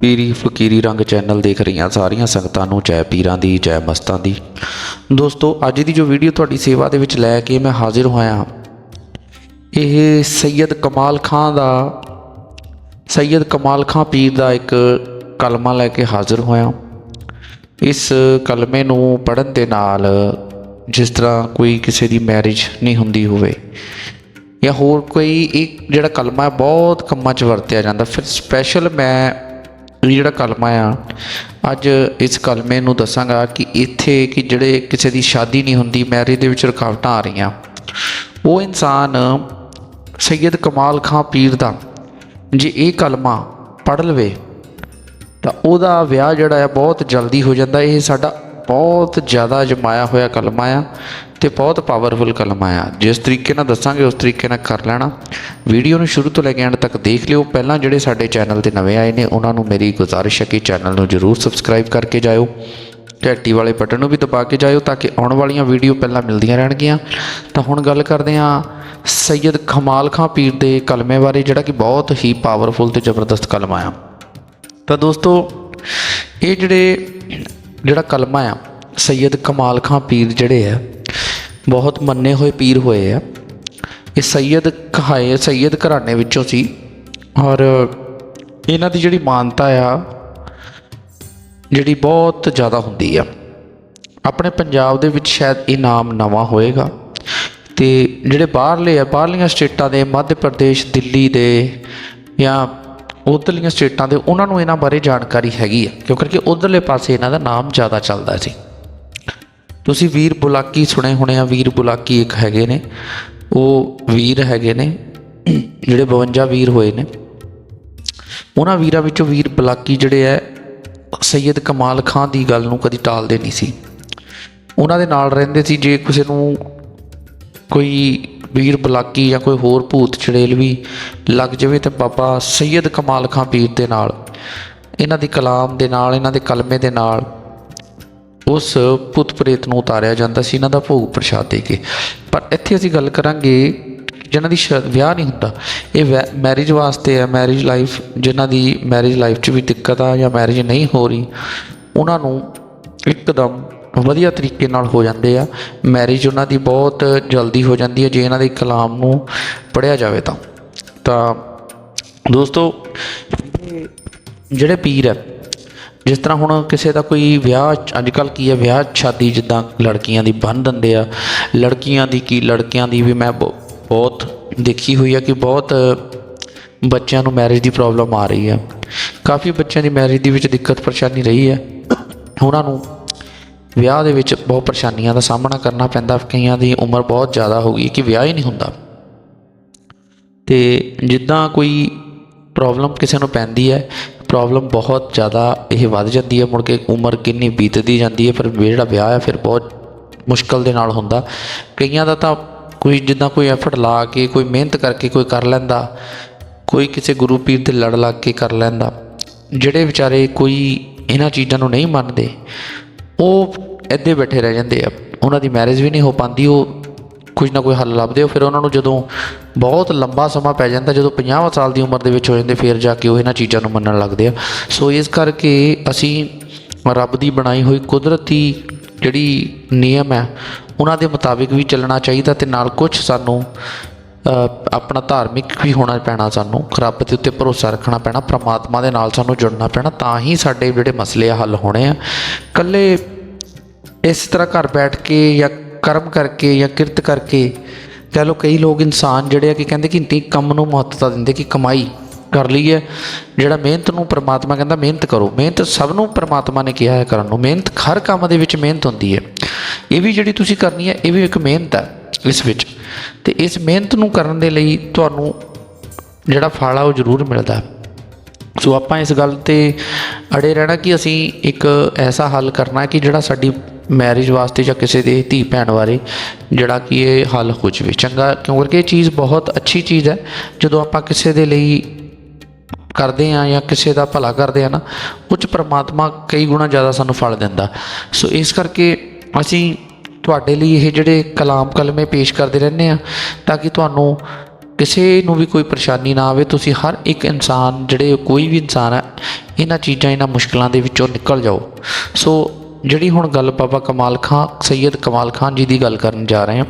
ਪੀਰੀ ਫਕੀਰੀ ਰੰਗ ਚੈਨਲ ਦੇਖ ਰਹੀਆਂ ਸਾਰੀਆਂ ਸੰਗਤਾਂ ਨੂੰ ਜੈ ਪੀਰਾਂ ਦੀ, ਜੈ ਮਸਤਾਂ ਦੀ। ਦੋਸਤੋ, ਅੱਜ ਦੀ ਜੋ ਵੀਡੀਓ ਤੁਹਾਡੀ ਸੇਵਾ ਦੇ ਵਿੱਚ ਲੈ ਕੇ ਮੈਂ ਹਾਜ਼ਰ ਹੋਇਆ ਹਾਂ, ਇਹ ਸੈਯਦ ਕਮਾਲ ਖਾਨ ਦਾ, ਸੈਯਦ ਕਮਾਲ ਖਾਨ ਪੀਰ ਦਾ ਇੱਕ ਕਲਮਾ ਲੈ ਕੇ ਹਾਜ਼ਰ ਹੋਇਆ ਇਸ ਕਲਮੇ ਨੂੰ ਪੜਨ ਦੇ ਨਾਲ ਜਿਸ ਤਰ੍ਹਾਂ ਕੋਈ ਕਿਸੇ ਦੀ ਮੈਰਿਜ ਨਹੀਂ ਹੁੰਦੀ ਹੋਵੇ ਜਾਂ ਹੋਰ ਕੋਈ ਇੱਕ ਜਿਹੜਾ ਕਲਮਾ ਹੈ, ਬਹੁਤ ਕੰਮਾਂ 'ਚ ਵਰਤਿਆ ਜਾਂਦਾ। ਫਿਰ ਸਪੈਸ਼ਲ ਮੈਂ ਜਿਹੜਾ ਕਲਮਾ ਆ, ਅੱਜ ਇਸ ਕਲਮੇ ਨੂੰ ਦੱਸਾਂਗਾ ਕਿ ਇੱਥੇ ਕਿ ਜਿਹੜੇ ਕਿਸੇ ਦੀ ਸ਼ਾਦੀ ਨਹੀਂ ਹੁੰਦੀ ਮੈਰਿਜ ਦੇ ਵਿੱਚ ਰੁਕਾਵਟਾਂ ਆ ਰਹੀਆਂ। ਉਹ ਇਨਸਾਨ ਸੈਯਦ ਕਮਾਲ ਖਾਂ ਪੀਰ ਦਾ, ਜੇ ਇਹ ਕਲਮਾ ਪੜ੍ਹ ਲਵੇ, ਤਾਂ ਉਹਦਾ ਵਿਆਹ ਜਿਹੜਾ ਹੈ ਬਹੁਤ ਜਲਦੀ ਹੋ ਜਾਂਦਾ। ਇਹ ਸਾਡਾ ਬਹੁਤ ਜ਼ਿਆਦਾ ਜਮਾਇਆ ਹੋਇਆ ਕਲਮਾ ਆ ਤੇ ਬਹੁਤ ਪਾਵਰਫੁਲ ਕਲਮਾ ਆ ਜਿਸ ਤਰੀਕੇ ਨਾਲ ਦੱਸਾਂਗੇ, ਉਸ ਤਰੀਕੇ ਨਾਲ ਕਰ ਲੈਣਾ। ਵੀਡੀਓ ਨੂੰ ਸ਼ੁਰੂ ਤੋਂ ਲੈ ਕੇ ਐਂਡ ਤੱਕ ਦੇਖ ਲਿਓ। ਪਹਿਲਾਂ ਜਿਹੜੇ ਸਾਡੇ ਚੈਨਲ ਤੇ ਨਵੇਂ ਆਏ ਨੇ, ਉਹਨਾਂ ਨੂੰ ਮੇਰੀ ਗੁਜ਼ਾਰਿਸ਼ ਹੈ ਕਿ ਚੈਨਲ ਨੂੰ ਜਰੂਰ ਸਬਸਕ੍ਰਾਈਬ ਕਰਕੇ ਜਾਇਓ। ਘੰਟੀ ਵਾਲੇ ਬਟਨ ਨੂੰ ਵੀ ਦਬਾ ਕੇ ਜਾਇਓ ਤਾਂ ਕਿ ਆਉਣ ਵਾਲੀਆਂ ਵੀਡੀਓ ਪਹਿਲਾਂ ਮਿਲਦੀਆਂ ਰਹਿਣਗੀਆਂ। ਤਾਂ ਹੁਣ ਗੱਲ ਕਰਦੇ ਹਾਂ ਸੈਯਦ ਖਮਾਲ ਖਾਂ ਪੀਰ ਦੇ ਕਲਮੇ ਬਾਰੇ, ਜਿਹੜਾ ਕਿ ਬਹੁਤ ਹੀ ਪਾਵਰਫੁਲ ਤੇ ਜ਼ਬਰਦਸਤ ਕਲਮਾ ਆ ਤਾਂ ਦੋਸਤੋ, ਇਹ ਜਿਹੜੇ ਜਿਹੜਾ ਕਲਮਾ ਆ, ਸੈਯਦ ਕਮਾਲ ਖਾਂ ਪੀਰ ਜਿਹੜੇ ਆ, ਬਹੁਤ ਮੰਨੇ ਹੋਏ ਪੀਰ ਹੋਏ ਆ। ਇਹ ਸੈਯਦ ਕਹਾਏ, ਸੈਯਦ ਘਰਾਣੇ ਵਿੱਚੋਂ ਸੀ ਔਰ ਇਹਨਾਂ ਦੀ ਜਿਹੜੀ ਮਾਨਤਾ ਆ, ਜਿਹੜੀ ਬਹੁਤ ਜ਼ਿਆਦਾ ਹੁੰਦੀ ਆ। ਆਪਣੇ ਪੰਜਾਬ ਦੇ ਵਿੱਚ ਸ਼ਾਇਦ ਇਹ ਨਾਮ ਨਵਾਂ ਹੋਏਗਾ। ਤੇ ਜਿਹੜੇ ਬਾਹਰਲੇ ਆ, ਬਾਹਰਲੀਆਂ ਸਟੇਟਾਂ ਦੇ, ਮੱਧ ਪ੍ਰਦੇਸ਼, ਦਿੱਲੀ ਦੇ ਜਾਂ ਉਧਰਲੀਆਂ ਸਟੇਟਾਂ ਦੇ ਉਹਨਾਂ ਨੂੰ ਇਹਨਾਂ ਬਾਰੇ ਜਾਣਕਾਰੀ ਹੈਗੀ ਆ ਕਿਉਂਕਿ ਉਧਰਲੇ ਪਾਸੇ ਇਹਨਾਂ ਦਾ ਨਾਮ ਜ਼ਿਆਦਾ ਚੱਲਦਾ ਸੀ। ਤੁਸੀਂ ਵੀਰ ਬੁਲਾਕੀ ਸੁਣੇ ਹੋਣੇ ਆ, ਵੀਰ ਬੁਲਾਕੀ ਇੱਕ ਹੈਗੇ ਨੇ, ਉਹ ਵੀਰ ਹੈਗੇ ਨੇ, ਜਿਹੜੇ 52 ਵੀਰ ਹੋਏ ਨੇ। ਉਹਨਾਂ ਵੀਰਾਂ ਵਿੱਚੋਂ ਵੀਰ ਬੁਲਾਕੀ ਜਿਹੜੇ ਐ ਸੈਯਦ ਕਮਾਲ ਖਾਨ ਦੀ ਗੱਲ ਨੂੰ ਕਦੀ ਟਾਲਦੇ ਨਹੀਂ ਸੀ। ਉਹਨਾਂ ਦੇ ਨਾਲ ਰਹਿੰਦੇ ਸੀ, ਜੇ ਕਿਸੇ ਨੂੰ ਕੋਈ ਵੀਰ ਬਲਾਕੀ ਜਾਂ ਕੋਈ ਹੋਰ ਭੂਤ ਚੜੇਲ ਵੀ ਲੱਗ ਜਾਵੇ ਤੇ ਬਾਬਾ ਸੈਯਦ ਕਮਾਲ ਖਾਂ ਪੀਰ ਦੇ ਨਾਲ, ਇਹਨਾਂ ਦੀ ਕਲਾਮ ਦੇ ਨਾਲ, ਇਹਨਾਂ ਦੇ ਕਲਮੇ ਦੇ ਨਾਲ ਉਸ ਭੂਤ ਪ੍ਰੇਤ ਨੂੰ ਉਤਾਰਿਆ ਜਾਂਦਾ ਸੀ, ਇਹਨਾਂ ਦਾ ਭੋਗ ਪ੍ਰਸ਼ਾਦ ਦੇ ਕੇ। ਪਰ ਇੱਥੇ ਅਸੀਂ ਗੱਲ ਕਰਾਂਗੇ ਜਿਨ੍ਹਾਂ ਦੀ ਸ਼- ਵਿਆਹ ਨਹੀਂ ਹੁੰਦਾ। ਇਹ ਮੈਰਿਜ ਵਾਸਤੇ ਹੈ ਮੈਰਿਜ ਲਾਈਫ ਜਿਨ੍ਹਾਂ ਦੀ ਮੈਰਿਜ ਲਾਈਫ 'ਚ ਵੀ ਦਿੱਕਤ ਆ ਜਾਂ ਮੈਰਿਜ ਨਹੀਂ ਹੋ ਰਹੀ, ਉਹਨਾਂ ਨੂੰ ਇੱਕਦਮ ਵਧੀਆ ਤਰੀਕੇ ਨਾਲ ਹੋ ਜਾਂਦੇ ਆ। ਮੈਰਿਜ ਉਹਨਾਂ ਦੀ ਬਹੁਤ ਜਲਦੀ ਹੋ ਜਾਂਦੀ ਹੈ ਜੇ ਇਹਨਾਂ ਦੇ ਕਲਾਮ ਨੂੰ ਪੜਿਆ ਜਾਵੇ ਤਾਂ। ਤਾਂ ਦੋਸਤੋ ਜਿਹੜੇ ਪੀਰ ਹੈ ਜਿਸ ਤਰ੍ਹਾਂ ਹੁਣ ਕਿਸੇ ਦਾ ਕੋਈ ਵਿਆਹ ਅੱਜ ਕੱਲ ਕੀ ਹੈ ਵਿਆਹ, ਸ਼ਾਦੀ ਜਿੱਦਾਂ ਲੜਕੀਆਂ ਦੀ ਬੰਨ ਦਿੰਦੇ ਆ। ਲੜਕੀਆਂ ਦੀ ਕੀ, ਲੜਕਿਆਂ ਦੀ ਵੀ ਮੈਂ ਬਹੁ- ਬਹੁਤ ਦੇਖੀ ਹੋਈ ਆ ਕਿ ਬਹੁਤ ਬੱਚਿਆਂ ਨੂੰ ਮੈਰਿਜ ਦੀ ਪ੍ਰੋਬਲਮ ਆ ਰਹੀ ਆ। ਕਾਫੀ ਬੱਚਿਆਂ ਦੀ ਮੈਰਿਜ ਦੇ ਵਿੱਚ ਦਿੱਕਤ ਪਰੇਸ਼ਾਨੀ ਰਹੀ ਹੈ ਉਹਨਾਂ ਨੂੰ ਵਿਆਹ ਦੇ ਵਿੱਚ ਬਹੁਤ ਪਰੇਸ਼ਾਨੀਆਂ ਦਾ ਸਾਹਮਣਾ ਕਰਨਾ ਪੈਂਦਾ, ਕਈਆਂ ਦੀ ਉਮਰ ਬਹੁਤ ਜ਼ਿਆਦਾ ਹੋ ਗਈ ਕਿ ਵਿਆਹ ਹੀ ਨਹੀਂ ਹੁੰਦਾ। ਤੇ ਜਿੱਦਾਂ ਕੋਈ ਪ੍ਰੋਬਲਮ ਕਿਸੇ ਨੂੰ ਪੈਂਦੀ ਹੈ, ਪ੍ਰੋਬਲਮ ਬਹੁਤ ਜ਼ਿਆਦਾ ਇਹ ਵੱਧ ਜਾਂਦੀ ਹੈ, ਮੁੜ ਕੇ ਉਮਰ ਕਿੰਨੀ ਬੀਤਦੀ ਜਾਂਦੀ ਹੈ ਪਰ ਜਿਹੜਾ ਵਿਆਹ ਹੈ ਫਿਰ ਬਹੁਤ ਮੁਸ਼ਕਲ ਦੇ ਨਾਲ ਹੁੰਦਾ। ਕਈਆਂ ਦਾ ਤਾਂ ਕੋਈ ਜਿੱਦਾਂ ਕੋਈ ਐਫਰਟ ਲਾ ਕੇ, ਕੋਈ ਮਿਹਨਤ ਕਰਕੇ ਕੋਈ ਕਰ ਲੈਂਦਾ, ਕੋਈ ਕਿਸੇ ਗੁਰੂ ਪੀਰ 'ਤੇ ਲੜ ਲੱਗ ਕੇ ਕਰ ਲੈਂਦਾ। ਜਿਹੜੇ ਵਿਚਾਰੇ ਕੋਈ ਇਹਨਾਂ ਚੀਜ਼ਾਂ ਨੂੰ ਨਹੀਂ ਮੰਨਦੇ ਉਹ ਇੱਦੇ ਬੈਠੇ ਰਹਿ ਜਾਂਦੇ ਆ। ਉਹਨਾਂ ਦੀ ਮੈਰਿਜ ਵੀ ਨਹੀਂ ਹੋ ਪਾਉਂਦੀ, ਉਹ ਕੁਝ ਨਾ ਕੋਈ ਹੱਲ ਲੱਭਦੇ ਹੋ ਫਿਰ ਉਹਨਾਂ ਨੂੰ ਜਦੋਂ ਬਹੁਤ ਲੰਬਾ ਸਮਾਂ ਪੈ ਜਾਂਦਾ, ਜਦੋਂ 50 ਸਾਲ ਦੀ ਉਮਰ ਦੇ ਵਿੱਚ ਹੋ ਜਾਂਦੇ, ਫਿਰ ਜਾ ਕੇ ਉਹ ਇਹਨਾਂ ਚੀਜ਼ਾਂ ਨੂੰ ਮੰਨਣ ਲੱਗਦੇ ਆ। ਸੋ ਇਸ ਕਰਕੇ ਅਸੀਂ ਰੱਬ ਦੀ ਬਣਾਈ ਹੋਈ ਕੁਦਰਤੀ ਜਿਹੜੀ ਨਿਯਮ ਹੈ, ਉਹਨਾਂ ਦੇ ਮੁਤਾਬਿਕ ਵੀ ਚੱਲਣਾ ਚਾਹੀਦਾ ਤੇ ਨਾਲ ਕੁਝ ਸਾਨੂੰ ਆਪਣਾ ਧਾਰਮਿਕ ਵੀ ਹੋਣਾ ਪੈਣਾ ਸਾਨੂੰ, ਰੱਬ ਦੇ ਉੱਤੇ ਭਰੋਸਾ ਰੱਖਣਾ ਪੈਣਾ, ਪ੍ਰਮਾਤਮਾ ਦੇ ਨਾਲ ਸਾਨੂੰ ਜੁੜਨਾ ਪੈਣਾ, ਤਾਂ ਹੀ ਸਾਡੇ ਜਿਹੜੇ ਮਸਲੇ ਆ ਹੱਲ ਹੋਣੇ ਆ। ਇਕੱਲੇ ਇਸ ਤਰ੍ਹਾਂ ਘਰ ਬੈਠ ਕੇ ਜਾਂ ਕਰਮ ਕਰਕੇ ਜਾਂ ਕਿਰਤ ਕਰਕੇ, ਕਹਿ ਲਓ ਕਈ ਲੋਕ ਇਨਸਾਨ ਜਿਹੜੇ ਆ ਕਿ ਕਹਿੰਦੇ ਕਿ ਨਹੀਂ ਕੰਮ ਨੂੰ ਮਹੱਤਤਾ ਦਿੰਦੇ ਕਿ ਕਮਾਈ ਕਰ ਲਈ ਹੈ, ਜਿਹੜਾ ਮਿਹਨਤ ਨੂੰ ਪ੍ਰਮਾਤਮਾ ਕਹਿੰਦਾ ਮਿਹਨਤ ਕਰੋ। ਮਿਹਨਤ ਸਭ ਨੂੰ ਪ੍ਰਮਾਤਮਾ ਨੇ ਕਿਹਾ ਹੈ ਕਰਨ ਨੂੰ। ਮਿਹਨਤ ਹਰ ਕੰਮ ਦੇ ਵਿੱਚ ਮਿਹਨਤ ਹੁੰਦੀ ਹੈ। ਇਹ ਵੀ ਜਿਹੜੀ ਤੁਸੀਂ ਕਰਨੀ ਹੈ, ਇਹ ਵੀ ਇੱਕ ਮਿਹਨਤ ਹੈ ਇਸ ਵਿੱਚ। ਤੇ ਇਸ ਮਿਹਨਤ ਨੂੰ ਕਰਨ ਦੇ ਲਈ ਤੁਹਾਨੂੰ ਜਿਹੜਾ ਫਲ ਆ ਉਹ ਜ਼ਰੂਰ ਮਿਲਦਾ। ਸੋ ਆਪਾਂ ਇਸ ਗੱਲ ਤੇ ਅੜੇ ਰਹਿਣਾ ਕਿ ਅਸੀਂ ਇੱਕ ਐਸਾ ਹੱਲ ਕਰਨਾ ਕਿ ਜਿਹੜਾ ਸਾਡੀ ਮੈਰਿਜ ਵਾਸਤੇ ਜਾਂ ਕਿਸੇ ਦੇ ਧੀ ਭੈਣ ਬਾਰੇ ਜਿਹੜਾ ਕਿ ਇਹ ਹੱਲ ਹੋ ਜਾਵੇ। ਚੰਗਾ, ਕਿਉਂਕਿ ਇਹ ਚੀਜ਼ ਬਹੁਤ ਅੱਛੀ ਚੀਜ਼ ਹੈ। ਜਦੋਂ ਆਪਾਂ ਕਿਸੇ ਦੇ ਲਈ ਕਰਦੇ ਆ ਜਾਂ ਕਿਸੇ ਦਾ ਭਲਾ ਕਰਦੇ ਆ ਨਾ ਉਹ ਪਰਮਾਤਮਾ ਕਈ ਗੁਣਾ ਜ਼ਿਆਦਾ ਸਾਨੂੰ ਫਲ ਦਿੰਦਾ। ਸੋ ਇਸ ਕਰਕੇ ਅਸੀਂ ਤੁਹਾਡੇ ਲਈ ਇਹ ਜਿਹੜੇ ਕਲਾਮ ਕਲਮੇ ਪੇਸ਼ ਕਰਦੇ ਰਹਿੰਦੇ ਆ, ਤਾਂ ਕਿ ਤੁਹਾਨੂੰ ਕਿਸੇ ਨੂੰ ਵੀ ਕੋਈ ਪਰੇਸ਼ਾਨੀ ਨਾ ਆਵੇ, ਤੁਸੀਂ ਹਰ ਇੱਕ ਇਨਸਾਨ, ਜਿਹੜੇ ਕੋਈ ਵੀ ਇਨਸਾਨ ਹੈ ਇਹਨਾਂ ਚੀਜ਼ਾਂ, ਇਹਨਾਂ ਮੁਸ਼ਕਲਾਂ ਦੇ ਵਿੱਚੋਂ ਨਿਕਲ ਜਾਓ। ਸੋ ਜਿਹੜੀ ਹੁਣ ਗੱਲ ਬਾਬਾ ਕਮਾਲ ਖਾਂ ਸੈਯਦ ਕਮਾਲ ਖਾਨ ਜੀ ਦੀ ਗੱਲ ਕਰਨ ਜਾ ਰਹੇ ਹਾਂ,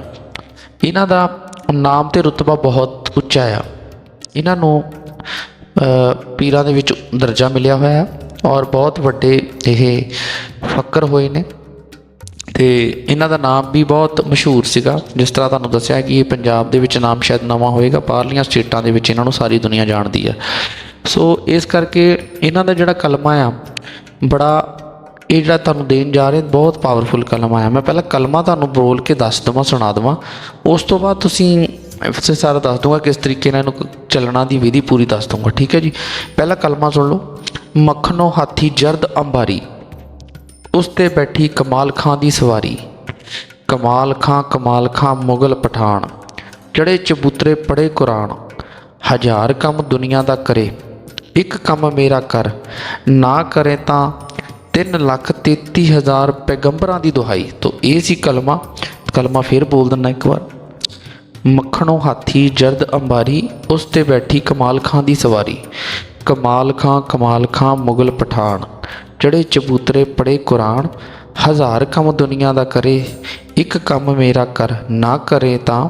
ਇਹਨਾਂ ਦਾ ਨਾਮ ਤੇ ਰੁਤਬਾ ਬਹੁਤ ਉੱਚਾ ਆ। ਇਹਨਾਂ ਨੂੰ ਪੀਰਾਂ ਦੇ ਵਿੱਚ ਦਰਜਾ ਮਿਲਿਆ ਹੋਇਆ ਹੈ ਔਰ ਬਹੁਤ ਵੱਡੇ ਇਹ ਫਕਰ ਹੋਏ ਨੇ। ਤੇ ਇਹਨਾਂ ਦਾ ਨਾਮ ਵੀ ਬਹੁਤ ਮਸ਼ਹੂਰ ਸੀਗਾ, ਜਿਸ ਤਰ੍ਹਾਂ ਤੁਹਾਨੂੰ ਦੱਸਿਆ ਕਿ ਇਹ ਪੰਜਾਬ ਦੇ ਵਿੱਚ ਨਾਮ ਸ਼ਾਇਦ ਨਵਾਂ ਹੋਏਗਾ, ਬਾਹਰਲੀਆਂ ਸਟੇਟਾਂ ਦੇ ਵਿੱਚ ਇਹਨਾਂ ਨੂੰ ਸਾਰੀ ਦੁਨੀਆ ਜਾਣਦੀ ਹੈ। ਸੋ ਇਸ ਕਰਕੇ ਇਹਨਾਂ ਦਾ ਜਿਹੜਾ ਕਲਮਾ ਆ, ਬੜਾ ਇਹ ਜਿਹੜਾ ਤੁਹਾਨੂੰ ਦੇਣ ਜਾ ਰਹੇ, ਬਹੁਤ ਪਾਵਰਫੁਲ ਕਲਮਾ ਆ। ਮੈਂ ਪਹਿਲਾਂ ਕਲਮਾ ਤੁਹਾਨੂੰ ਬੋਲ ਕੇ ਦੱਸ ਦਵਾਂ, ਸੁਣਾ ਦਵਾਂ। ਉਸ ਤੋਂ ਬਾਅਦ ਤੁਸੀਂ ਫਿਰ ਸਾਰਾ ਦੱਸ ਦੂੰਗਾ ਕਿਸ ਤਰੀਕੇ ਨਾਲ ਇਹਨੂੰ ਚੱਲਣਾ ਦੀ ਵਿਧੀ ਪੂਰੀ ਦੱਸ ਦੂੰਗਾ ਠੀਕ ਹੈ ਜੀ? ਪਹਿਲਾ ਕਲਮਾ ਸੁਣ ਲਓ। ਮੱਖਣੋ ਹਾਥੀ ਜਰਦ ਅੰਬਾਰੀ। ਉਸ ਤੇ ਬੈਠੀ ਕਮਾਲ ਖਾਂ ਦੀ ਸਵਾਰੀ। ਕਮਾਲ ਖਾਂ ਕਮਾਲ ਖਾਂ ਮੁਗਲ ਪਠਾਨ ਚੜੇ ਚਬੂਤਰੇ ਪੜੇ ਕੁਰਾਨ, ਹਜ਼ਾਰ ਕੰਮ ਦੁਨੀਆ ਦਾ ਕਰੇ, ਇੱਕ ਕੰਮ ਮੇਰਾ ਕਰ, ਨਾ ਕਰੇ ਤਾਂ 3 ਲੱਖ 33 ਹਜ਼ਾਰ ਪੈਗੰਬਰਾਂ ਦੀ ਦੁਹਾਈ। ਤੋਂ ਇਹ ਸੀ ਕਲਮਾ ਕਲਮਾ ਫੇਰ ਬੋਲ ਦਿੰਦਾ ਇੱਕ ਵਾਰ। ਮੱਖਣੋ ਹਾਥੀ ਜਰਦ ਅੰਬਾਰੀ ਉਸ ਤੇ ਬੈਠੀ ਕਮਾਲ ਖਾਂ ਦੀ ਸਵਾਰੀ। ਕਮਾਲ ਖਾਂ ਕਮਾਲ ਖਾਂ ਮੁਗਲ ਪਠਾਨ। ਜਿਹੜੇ ਚਬੂਤਰੇ ਪੜੇ ਕੁਰਾਨ ਹਜ਼ਾਰ ਕੰਮ ਦੁਨੀਆ ਦਾ ਕਰੇ, ਇੱਕ ਕੰਮ ਮੇਰਾ ਕਰ, ਨਾ ਕਰੇ ਤਾਂ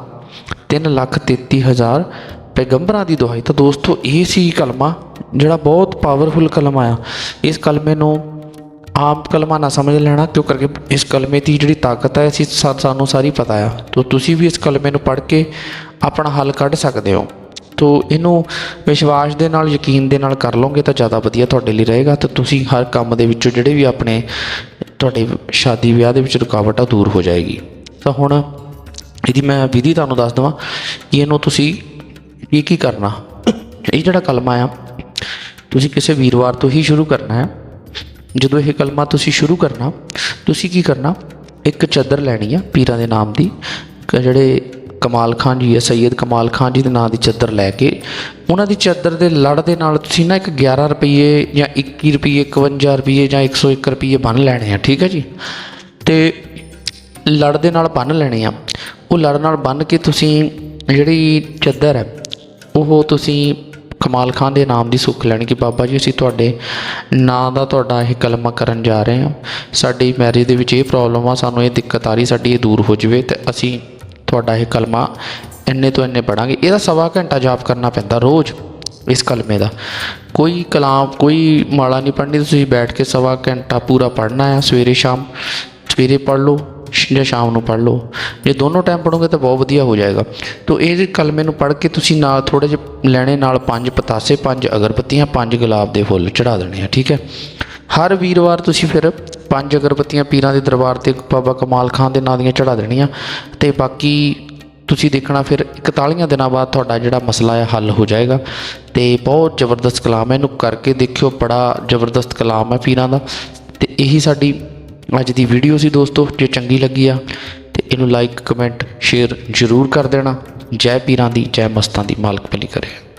3 ਲੱਖ 33 ਹਜ਼ਾਰ ਪੈਗੰਬਰਾਂ ਦੀ ਦੁਹਾਈ। ਤਾਂ ਦੋਸਤੋ, ਇਹ ਸੀ ਕਲਮਾ, ਜਿਹੜਾ ਬਹੁਤ ਪਾਵਰਫੁਲ ਕਲਮਾ ਆ। ਇਸ ਕਲਮੇ ਨੂੰ ਆਮ ਕਲਮਾ ਨਾ ਸਮਝ ਲੈਣਾ, ਕਿਉਂ ਕਰਕੇ ਇਸ ਕਲਮੇ ਦੀ ਜਿਹੜੀ ਤਾਕਤ ਹੈ ਅਸੀਂ ਸਾ- ਸਾਨੂੰ ਸਾਰੀ ਪਤਾ ਆ। ਤੋ ਤੁਸੀਂ ਵੀ ਇਸ ਕਲਮੇ ਨੂੰ ਪੜ੍ਹ ਕੇ ਆਪਣਾ ਹੱਲ ਕੱਢ ਸਕਦੇ ਹੋ। ਤੋ ਇਹਨੂੰ ਵਿਸ਼ਵਾਸ ਦੇ ਨਾਲ, ਯਕੀਨ ਦੇ ਨਾਲ ਕਰ ਲਓਗੇ ਤਾਂ ਜ਼ਿਆਦਾ ਵਧੀਆ ਤੁਹਾਡੇ ਲਈ ਰਹੇਗਾ ਤੇ ਤੁਸੀਂ ਹਰ ਕੰਮ ਦੇ ਵਿੱਚੋਂ ਜਿਹੜੇ ਵੀ ਆਪਣੇ ਤੁਹਾਡੇ ਸ਼ਾਦੀ ਵਿਆਹ ਦੇ ਵਿੱਚ ਰੁਕਾਵਟ ਆ ਦੂਰ ਹੋ ਜਾਏਗੀ। ਤਾਂ ਹੁਣ ਇਹਦੀ ਮੈਂ ਵਿਧੀ ਤੁਹਾਨੂੰ ਦੱਸ ਦਵਾਂ ਕਿ ਇਹਨੂੰ ਤੁਸੀਂ ਕੀ ਕੀ ਕਰਨਾ? ਇਹ ਜਿਹੜਾ ਕਲਮਾ ਆ, ਤੁਸੀਂ ਕਿਸੇ ਵੀਰਵਾਰ ਤੋਂ ਹੀ ਸ਼ੁਰੂ ਕਰਨਾ ਹੈ। ਜਦੋਂ ਇਹ ਕਲਮਾ ਤੁਸੀਂ ਸ਼ੁਰੂ ਕਰਨਾ, ਤੁਸੀਂ ਕੀ ਕਰਨਾ? ਇੱਕ ਚਾਦਰ ਲੈਣੀ ਆ ਪੀਰਾਂ ਦੇ ਨਾਮ ਦੀ ਜਿਹੜੇ ਕਮਾਲ ਖਾਨ ਜੀ ਹੈ ਸੈਯਦ ਕਮਾਲ ਖਾਨ ਜੀ ਦੇ ਨਾਂ ਦੀ ਚਾਦਰ ਲੈ ਕੇ। ਉਹਨਾਂ ਦੀ ਚਾਦਰ ਦੇ ਲੜ ਦੇ ਨਾਲ ਤੁਸੀਂ ਨਾ ਇੱਕ 11 ਰੁਪਏ ਜਾਂ 21 ਰੁਪਏ 51 ਰੁਪਏ ਜਾਂ 101 ਰੁਪਏ ਬੰਨ ਲੈਣੇ ਆ, ਠੀਕ ਹੈ ਜੀ? ਤੇ ਲੜ ਦੇ ਨਾਲ ਬੰਨ ਲੈਣੇ ਆ। ਉਹ ਲੜ ਨਾਲ ਬੰਨ ਕੇ ਤੁਸੀਂ ਜਿਹੜੀ ਚਾਦਰ ਹੈ, ਉਹ ਤੁਸੀਂ ਕਮਾਲ ਖਾਨ ਦੇ ਨਾਮ ਦੀ ਸੁੱਖ ਲੈਣੀ ਕਿ ਬਾਬਾ ਜੀ ਅਸੀਂ ਤੁਹਾਡੇ ਨਾਂ ਦਾ ਤੁਹਾਡਾ ਇਹ ਕਲਮਾ ਕਰਨ ਜਾ ਰਹੇ ਹਾਂ। ਸਾਡੀ ਮੈਰਿਜ ਦੇ ਵਿੱਚ ਇਹ ਪ੍ਰੋਬਲਮ ਆ, ਸਾਨੂੰ ਇਹ ਦਿੱਕਤ ਆ ਰਹੀ, ਸਾਡੀ ਇਹ ਦੂਰ ਹੋ ਜਾਵੇ ਤੇ ਅਸੀਂ ਤੁਹਾਡਾ ਇਹ ਕਲਮਾ ਇੰਨੇ ਤੋਂ ਇੰਨੇ ਪੜਾਂਗੇ ਇਹਦਾ ਸਵਾ ਘੰਟਾ ਜਾਪ ਕਰਨਾ ਪੈਂਦਾ ਰੋਜ਼, ਇਸ ਕਲਮੇ ਦਾ। ਕੋਈ ਕਲਾਮ, ਕੋਈ ਮਾਲਾ ਨਹੀਂ ਪੜ੍ਹਨੀ, ਤੁਸੀਂ ਬੈਠ ਕੇ ਸਵਾ ਘੰਟਾ ਪੂਰਾ ਪੜ੍ਹਨਾ ਹੈ ਸਵੇਰੇ ਸ਼ਾਮ। ਸਵੇਰੇ ਪੜ੍ਹ ਲਓ ਜਾਂ ਸ਼ਾਮ ਨੂੰ ਪੜ੍ਹ ਲਓ। ਜੇ ਦੋਨੋਂ ਟਾਈਮ ਪੜੋਗੇ ਤਾਂ ਬਹੁਤ ਵਧੀਆ ਹੋ ਜਾਏਗਾ। ਤੋ ਇਹ ਕਲਮੇ ਨੂੰ ਪੜ੍ਹ ਕੇ ਤੁਸੀਂ ਨਾਲ ਥੋੜੇ ਜਿਹੇ ਲੈਣੇ ਨਾਲ ਪੰਜ ਪਤਾਸੇ, ਪੰਜ ਅਗਰਬੱਤੀਆਂ, ਪੰਜ ਗੁਲਾਬ ਦੇ ਫੁੱਲ ਚੜਾ ਦੇਣੇ ਆ, ਠੀਕ ਹੈ? ਹਰ ਵੀਰਵਾਰ ਤੁਸੀਂ ਫਿਰ ਪੰਜ ਅਗਰਬੱਤੀਆਂ ਪੀਰਾਂ ਦੇ ਦਰਬਾਰ ਤੇ ਬਾਬਾ ਕਮਾਲ ਖਾਨ ਦੇ ਨਾਂ ਦੀਆਂ ਚੜਾ ਦੇਣੀਆਂ। ਤੇ ਬਾਕੀ ਤੁਸੀਂ ਦੇਖਣਾ ਫਿਰ 41 ਦਿਨਾਂ ਬਾਅਦ ਤੁਹਾਡਾ ਜਿਹੜਾ ਮਸਲਾ ਹੈ ਹੱਲ ਹੋ ਜਾਏਗਾ। ਤੇ ਬਹੁਤ ਜ਼ਬਰਦਸਤ ਕਲਾਮ ਹੈ ਇਹਨੂੰ ਕਰਕੇ ਦੇਖਿਓ, ਬੜਾ ਜ਼ਬਰਦਸਤ ਕਲਾਮ ਹੈ ਪੀਰਾਂ ਦਾ। ਤੇ ਇਹੀ ਸਾਡੀ ਅੱਜ ਦੀ ਵੀਡੀਓ ਸੀ ਦੋਸਤੋ, ਜੇ ਚੰਗੀ ਲੱਗੀ ਆ, ਤੇ ਇਹਨੂੰ ਲਾਈਕ ਕਮੈਂਟ ਸ਼ੇਅਰ ਜ਼ਰੂਰ ਕਰ ਦੇਣਾ। ਜੈ ਪੀਰਾਂ ਦੀ, ਜੈ ਮਸਤਾਂ ਦੀ ਮਾਲਕ ਭਲੀ ਕਰੇ।